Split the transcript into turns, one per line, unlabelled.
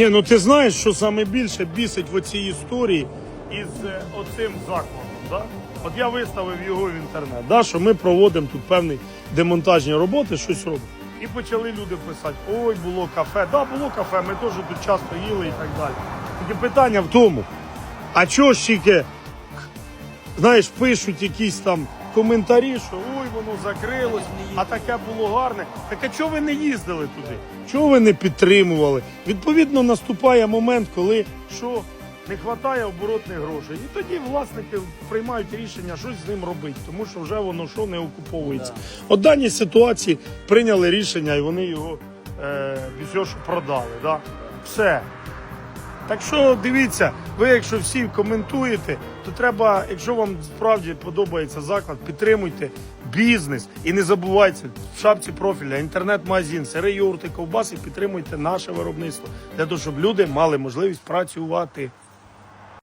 Ні, ну ти знаєш, що саме більше бісить в оцій історії із е, оцим закладом. Да? От я виставив його в інтернет, да, що ми проводимо тут певні демонтажні роботи, щось робимо. І почали люди писати: ой, було кафе. Да, було кафе, ми теж тут часто їли і так далі. Тільки питання в тому, а чого ж тільки, знаєш, пишуть якісь там коментарі, що ой, воно закрилось, а таке було гарне. Так а чого ви не їздили туди? Чого ви не підтримували? Відповідно, наступає момент, коли що не вистачає оборотних грошей. І тоді власники приймають рішення, щось з ним робити, тому що вже воно що не окуповується. От даній ситуації прийняли рішення і вони його е, що продали. Да? Все. Так що дивіться, ви якщо всі коментуєте, то треба, якщо вам справді подобається заклад, підтримуйте бізнес і не забувайте в шапці профіля, інтернет-магазин, сири, йогурти, ковбаси, підтримуйте наше виробництво для того, щоб люди мали можливість працювати.